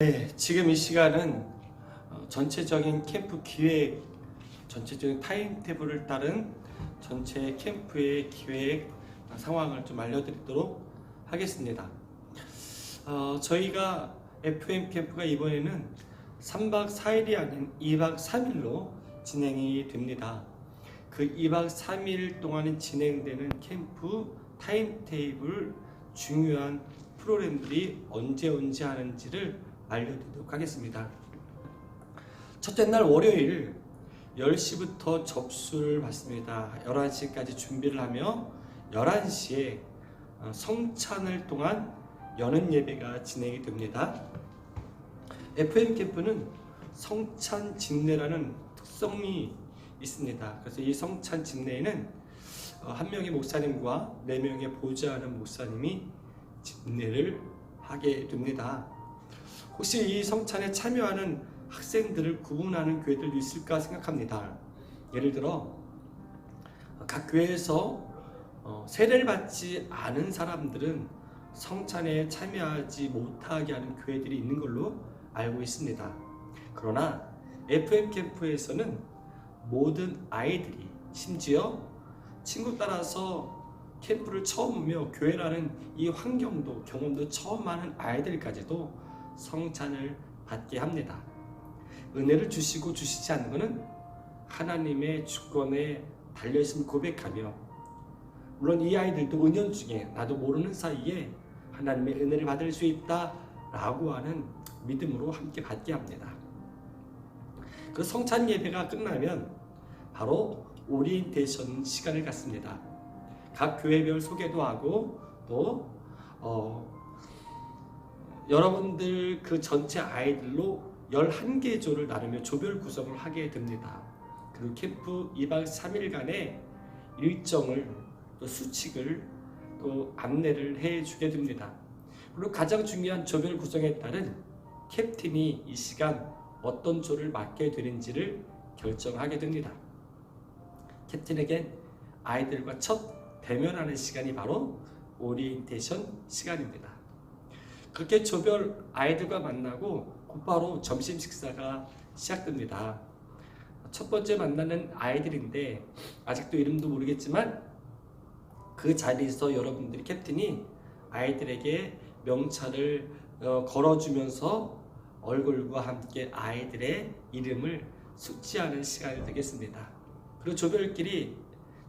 네, 지금 이 시간은 어, 전체적인 캠프 기획, 전체적인 타임테이블을 따른 전체 캠프의 기획 어, 상황을 좀 알려드리도록 하겠습니다. 어, 저희가 FM 캠프가 이번에는 3박 4일이 아닌 2박 3일로 진행이 됩니다. 그 2박 3일 동안에 진행되는 캠프 타임테이블 중요한 프로그램들이 언제 언제 하는지를 알려드리도록 하겠습니다. 첫째 날 월요일 10시부터 접수를 받습니다. 11시까지 준비를 하며 11시에 어, 성찬을 통한 여는 예배가 진행이 됩니다. FM 캠프는 성찬 집례라는 특성이 있습니다. 그래서 이 성찬 집례에는 어, 한 명의 목사님과 네 명의 보좌하는 목사님이 집례를 하게 됩니다. 혹시 이 성찬에 참여하는 학생들을 구분하는 교회들도 있을까 생각합니다. 예를 들어 각 교회에서 어, 세례를 받지 않은 사람들은 성찬에 참여하지 못하게 하는 교회들이 있는 걸로 알고 있습니다. 그러나 FM 캠프에서는 모든 아이들이 심지어 친구 따라서 캠프를 처음 오며 교회라는 이 환경도 경험도 처음 하는 아이들까지도 성찬을 받게 합니다. 은혜를 주시고 주시지 않는 것은 하나님의 주권에 달려있음을 고백하며 물론 이 아이들도 은연 중에 나도 모르는 사이에 하나님의 은혜를 받을 수 있다라고 하는 믿음으로 함께 받게 합니다. 그 성찬 예배가 끝나면 바로 오리엔테이션 시간을 갖습니다. 각 교회별 소개도 하고 또 어, 여러분들 그 전체 아이들로 11개 조를 나누며 조별 구성을 하게 됩니다. 그리고 캠프 2박 3일간의 일정을 또 수칙을 또 안내를 해 주게 됩니다. 그리고 가장 중요한 조별 구성에 따른 캡틴이 이 시간 어떤 조를 맡게 되는지를 결정하게 됩니다. 캡틴에겐 아이들과 첫 대면하는 시간이 바로 오리엔테이션 시간입니다. 그렇게 조별 아이들과 만나고 곧바로 점심 식사가 시작됩니다. 첫 번째 만나는 아이들인데 아직도 이름도 모르겠지만 그 자리에서 여러분들이 캡틴이 아이들에게 명찰을 어, 걸어주면서 얼굴과 함께 아이들의 이름을 숙지하는 시간이 되겠습니다. 그리고 조별끼리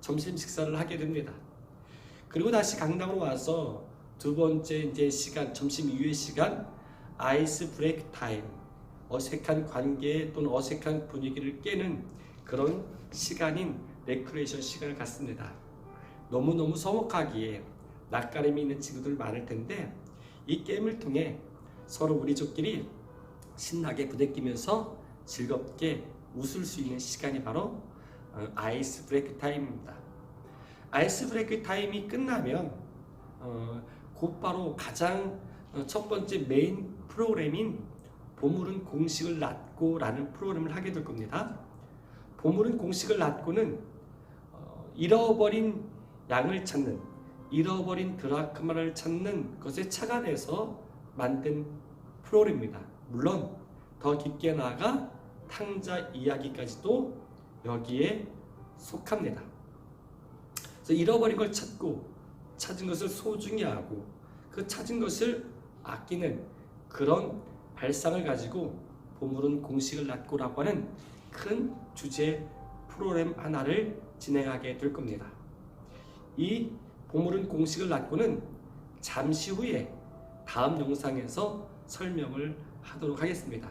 점심 식사를 하게 됩니다. 그리고 다시 강당으로 와서 두 번째 이제 시간 점심 이후의 시간 아이스 브레이크 타임 어색한 관계 또는 어색한 분위기를 깨는 그런 시간인 레크레이션 시간을 갖습니다. 너무너무 서먹하기에 낯가림이 있는 친구들 많을 텐데 이 게임을 통해 서로 우리족끼리 신나게 부대끼면서 즐겁게 웃을 수 있는 시간이 바로 어, 아이스 브레이크 타임입니다. 아이스 브레이크 타임이 끝나면 어, 곧바로 가장 어, 첫 번째 메인 프로그램인 보물은 공식을 낳고 라는 프로그램을 하게 될 겁니다. 보물은 공식을 낳고는 어, 잃어버린 양을 찾는 잃어버린 드라크마를 찾는 것에 착안해서 만든 프로그램입니다. 물론 더 깊게 나아가 탕자 이야기까지도 여기에 속합니다. 그래서 잃어버린 걸 찾고 찾은 것을 소중히 하고 그 찾은 것을 아끼는 그런 발상을 가지고 보물은 공식을 낳고라고 하는 큰 주제 프로그램 하나를 진행하게 될 겁니다. 이 보물은 공식을 낳고는 잠시 후에 다음 영상에서 설명을 하도록 하겠습니다.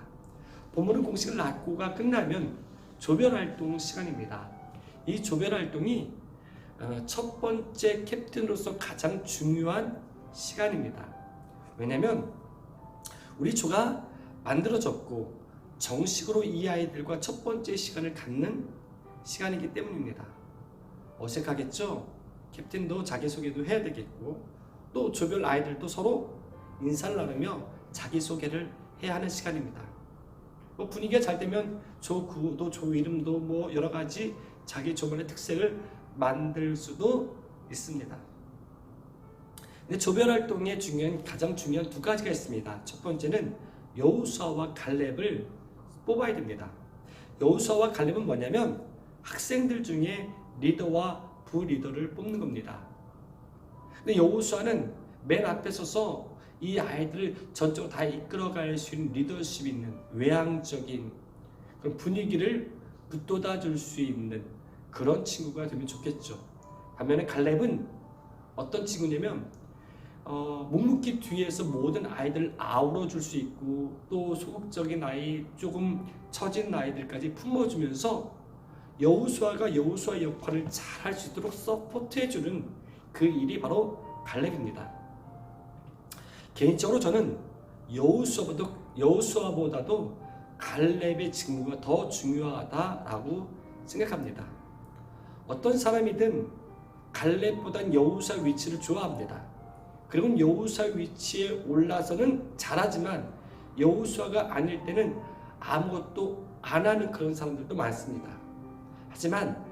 보물은 공식을 낳고가 끝나면 조별 활동 시간입니다. 이 조별 활동이 어, 첫 번째 캡틴으로서 가장 중요한 시간입니다. 왜냐하면 우리 조가 만들어졌고 정식으로 이 아이들과 첫 번째 시간을 갖는 시간이기 때문입니다. 어색하겠죠? 캡틴도 자기소개도 해야 되겠고 또 조별 아이들도 서로 인사를 나누며 자기소개를 해야 하는 시간입니다. 뭐 분위기가 잘 되면 조 구도 조 이름도 뭐 여러 가지 자기 조별의 특색을 만들 수도 있습니다. 근데 조별 활동의 중요한 가장 중요한 두 가지가 있습니다. 첫 번째는 여우수아와 갈렙을 뽑아야 됩니다. 여우수아와 갈렙은 뭐냐면 학생들 중에 리더와 부리더를 뽑는 겁니다. 근데 여우수아는 맨 앞에 서서 이 아이들을 전적으로 다 이끌어갈 수 있는 리더십 있는 외향적인 그런 분위기를 붙돋아 줄 수 있는 그런 친구가 되면 좋겠죠. 반면에 갈렙은 어떤 친구냐면 어, 묵묵히 뒤에서 모든 아이들을 아우러 줄 수 있고 또 소극적인 아이 조금 처진 아이들까지 품어주면서 여우수아가 여우수아 역할을 잘 할 수 있도록 서포트해주는 그 일이 바로 갈렙입니다. 개인적으로 저는 여우수아보다 여우수아보다도 갈렙의 직무가 더 중요하다라고 생각합니다. 어떤 사람이든 갈렙보단 여우수아 위치를 좋아합니다. 그리고 여우수아 위치에 올라서는 잘하지만 여우수아가 아닐 때는 아무것도 안 하는 그런 사람들도 많습니다. 하지만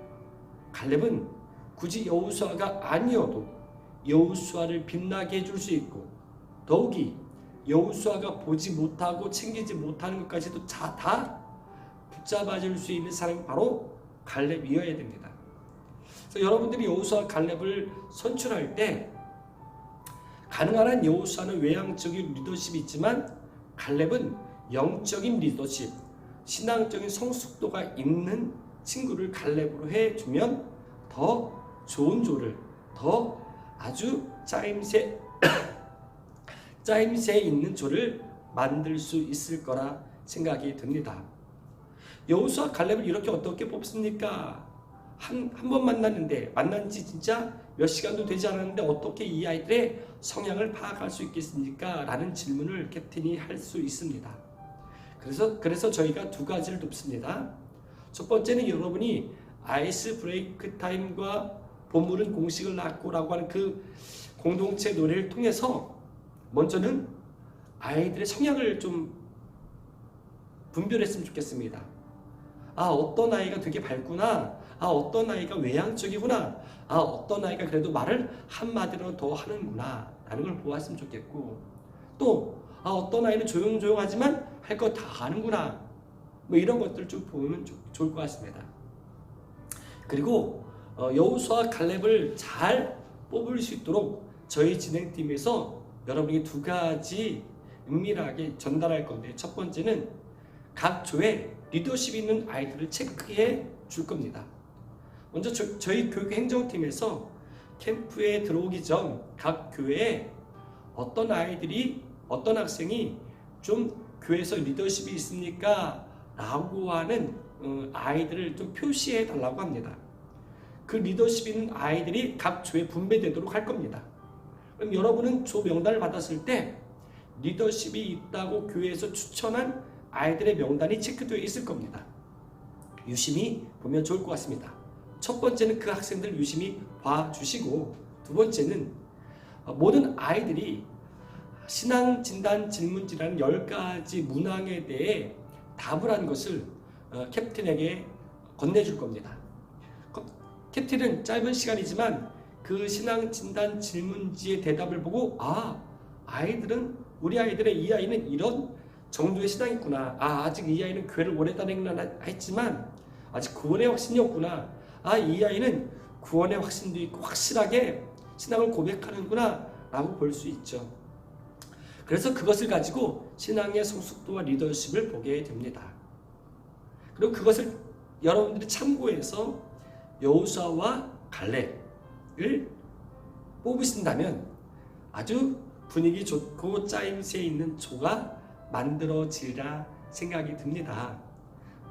갈렙은 굳이 여우수아가 아니어도 여우수아를 빛나게 해줄 수 있고 더욱이 여우수아가 보지 못하고 챙기지 못하는 것까지도 다, 다 붙잡아줄 수 있는 사람이 바로 갈렙이어야 됩니다. 그래서 여러분들이 여우수아 갈렙을 선출할 때 가능한 한 여우수아는 외향적인 리더십이 있지만 갈렙은 영적인 리더십, 신앙적인 성숙도가 있는 친구를 갈렙으로 해주면 더 좋은 조를 더 아주 짜임새 짜임새 있는 조를 만들 수 있을 거라 생각이 듭니다. 여호수아 갈렙을 이렇게 어떻게 뽑습니까? 한 한 번 만났는데 만난 지 진짜 몇 시간도 되지 않았는데 어떻게 이 아이들의 성향을 파악할 수 있겠습니까? 라는 질문을 캡틴이 할 수 있습니다. 그래서 그래서 저희가 두 가지를 돕습니다. 첫 번째는 여러분이 아이스 브레이크 타임과 보물은 공식을 낳고 라고 하는 그 공동체 노래를 통해서 먼저는 아이들의 성향을 좀 분별했으면 좋겠습니다. 아, 어떤 아이가 되게 밝구나. 아, 어떤 아이가 외향적이구나. 아, 어떤 아이가 그래도 말을 한마디로 더 하는구나. 라는 걸 보았으면 좋겠고. 또, 아, 어떤 아이는 조용조용하지만 할 거 다 하는구나. 뭐 이런 것들 좀 보면 좋, 좋을 것 같습니다. 그리고 어, 여우수와 갈렙을 잘 뽑을 수 있도록 저희 진행팀에서 여러분이 두 가지 은밀하게 전달할 건데 첫 번째는 각 조에 리더십 있는 아이들을 체크해 줄 겁니다. 먼저 저, 희 교육 행정팀에서 캠프에 들어오기 전 각 교회에 어떤 아이들이 어떤 학생이 좀 교회에서 리더십이 있습니까? 라고 하는 어, 아이들을 좀 표시해 달라고 합니다. 그 리더십 있는 아이들이 각 조에 분배되도록 할 겁니다. 그럼 여러분은 조 명단을 받았을 때 리더십이 있다고 교회에서 추천한 아이들의 명단이 체크되어 있을 겁니다. 유심히 보면 좋을 것 같습니다. 첫 번째는 그 학생들 유심히 봐주시고 두 번째는 모든 아이들이 신앙 진단 질문지라는 10가지 문항에 대해 답을 한 것을 어, 캡틴에게 건네줄 겁니다. 캡틴은 짧은 시간이지만 그 신앙 진단 질문지의 대답을 보고 아 아이들은 우리 아이들의 이 아이는 이런 정도의 신앙이 있구나. 아 아직 이 아이는 교회를 오래 다니나 했지만 아직 구원의 확신이 없구나. 아 이 아이는 구원의 확신도 있고 확실하게 신앙을 고백하는구나 라고 볼 수 있죠. 그래서 그것을 가지고 신앙의 성숙도와 리더십을 보게 됩니다. 그리고 그것을 여러분들이 참고해서 여우수아와 갈렙을 뽑으신다면 아주 분위기 좋고 짜임새 있는 조가 만들어지리라 생각이 듭니다.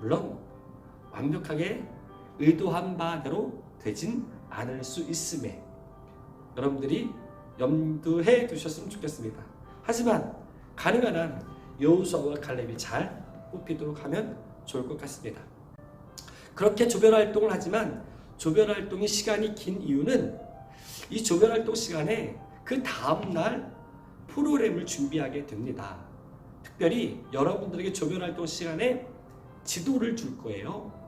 물론 완벽하게 의도한 바대로 되진 않을 수 있음에 여러분들이 염두해 두셨으면 좋겠습니다. 하지만 가능한 한 여우수아와 갈렙이 잘 뽑히도록 하면 좋을 것 같습니다. 그렇게 조별 활동을 하지만 조별 활동이 시간이 긴 이유는 이 조별 활동 시간에 그 다음 날 프로그램을 준비하게 됩니다. 특별히 여러분들에게 조별 활동 시간에 지도를 줄 거예요.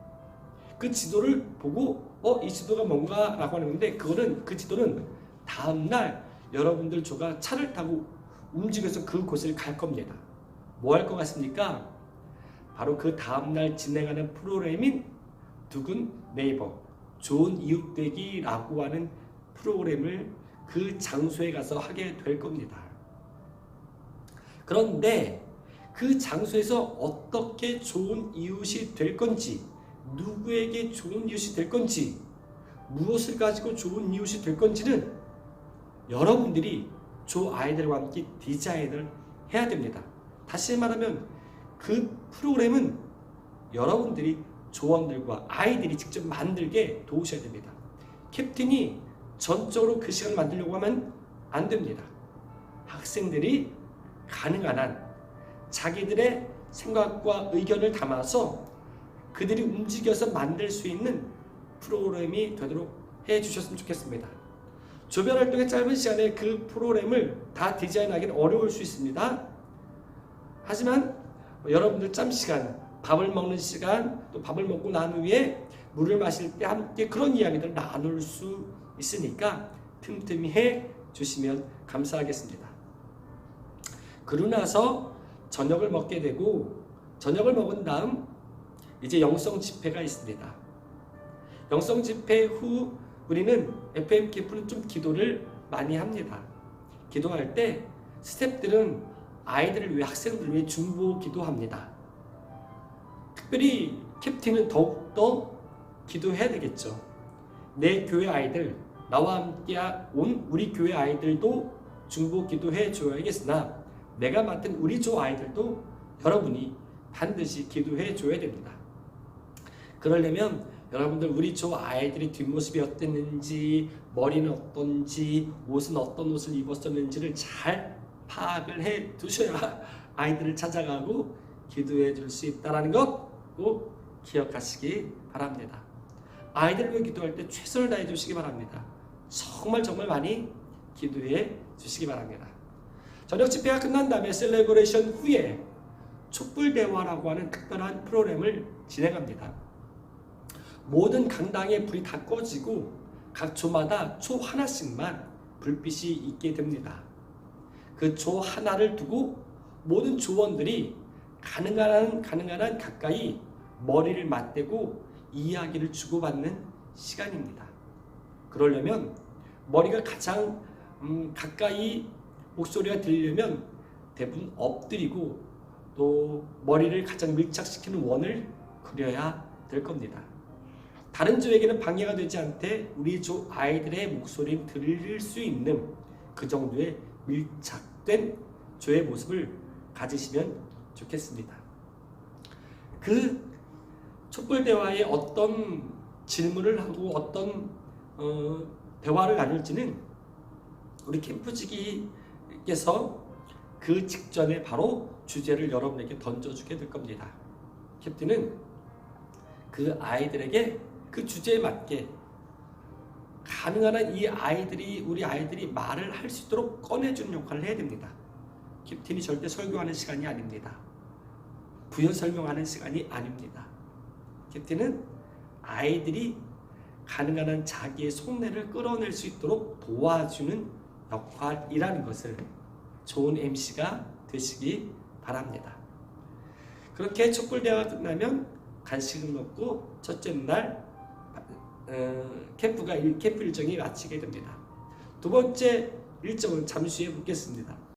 그 지도를 보고 어 이 지도가 뭔가 라고 하는데 그거는 그 지도는 다음 날 여러분들 조가 차를 타고 움직여서 그 곳을 갈 겁니다. 뭐 할 것 같습니까? 바로 그 다음날 진행하는 프로그램인 두근 네이버 좋은 이웃 되기라고 하는 프로그램을 그 장소에 가서 하게 될 겁니다. 그런데 그 장소에서 어떻게 좋은 이웃이 될 건지, 누구에게 좋은 이웃이 될 건지, 무엇을 가지고 좋은 이웃이 될 건지는 여러분들이 조 아이들과 함께 디자인을 해야 됩니다. 다시 말하면 그 프로그램은 여러분들이 조원들과 아이들이 직접 만들게 도우셔야 됩니다. 캡틴이 전적으로 그 시간을 만들려고 하면 안 됩니다. 학생들이 가능한 한 자기들의 생각과 의견을 담아서 그들이 움직여서 만들 수 있는 프로그램이 되도록 해 주셨으면 좋겠습니다. 조별 활동의 짧은 시간에 그 프로그램을 다 디자인하기는 어려울 수 있습니다. 하지만 여러분들 짬 시간, 밥을 먹는 시간, 또 밥을 먹고 난 후에 물을 마실 때 함께 그런 이야기들을 나눌 수 있으니까 틈틈이 해 주시면 감사하겠습니다. 그러고 나서 저녁을 먹게 되고 저녁을 먹은 다음 이제 영성 집회가 있습니다. 영성 집회 후 우리는 FM 캠프는 좀 기도를 많이 합니다. 기도할 때 스탭들은 아이들을 위해 학생들을 위해 중보 기도합니다. 특별히 캡틴은 더욱더 기도해야 되겠죠. 내 교회 아이들, 나와 함께 온 우리 교회 아이들도 중보 기도해 줘야겠으나 내가 맡은 우리 조 아이들도 여러분이 반드시 기도해 줘야 됩니다. 그러려면 여러분들 우리 조 아이들의 뒷모습이 어땠는지 머리는 어떤지 옷은 어떤 옷을 입었었는지를 잘 파악을 해 두셔야 아이들을 찾아가고 기도해 줄 수 있다는 것꼭 기억하시기 바랍니다. 아이들을 위해 기도할 때 최선을 다해 주시기 바랍니다. 정말 정말 많이 기도해 주시기 바랍니다. 저녁 집회가 끝난 다음에 셀레브레이션 후에 촛불 대화라고 하는 특별한 프로그램을 진행합니다. 모든 강당에 불이 다 꺼지고 각 조마다 초 하나씩만 불빛이 있게 됩니다. 그 조 하나를 두고 모든 조원들이 가능한 한, 가능한 한 가까이 머리를 맞대고 이야기를 주고받는 시간입니다. 그러려면 머리가 가장 음, 가까이 목소리가 들리려면 대부분 엎드리고 또 머리를 가장 밀착시키는 원을 그려야 될 겁니다. 다른 조에게는 방해가 되지 않되 우리 조 아이들의 목소리를 들릴 수 있는 그 정도의 밀착된 조의 모습을 가지시면 좋겠습니다. 그 촛불 대화에 어떤 질문을 하고 어떤 어, 대화를 나눌지는 우리 캠프지기께서 그 직전에 바로 주제를 여러분에게 던져주게 될 겁니다. 캡틴은 그 아이들에게 그 주제에 맞게 가능한 한 이 아이들이 우리 아이들이 말을 할 수 있도록 꺼내주는 역할을 해야 됩니다. 캡틴이 절대 설교하는 시간이 아닙니다. 부연 설명하는 시간이 아닙니다. 캡틴은 아이들이 가능한 한 자기의 속내를 끌어낼 수 있도록 도와주는 역할이라는 것을 좋은 MC가 되시기 바랍니다. 그렇게 촛불 대화가 끝나면 간식을 먹고 첫째 날 어, 캠프가 일, 캠프 일정이 마치게 됩니다. 두 번째 일정은 잠시 후에 묻겠습니다.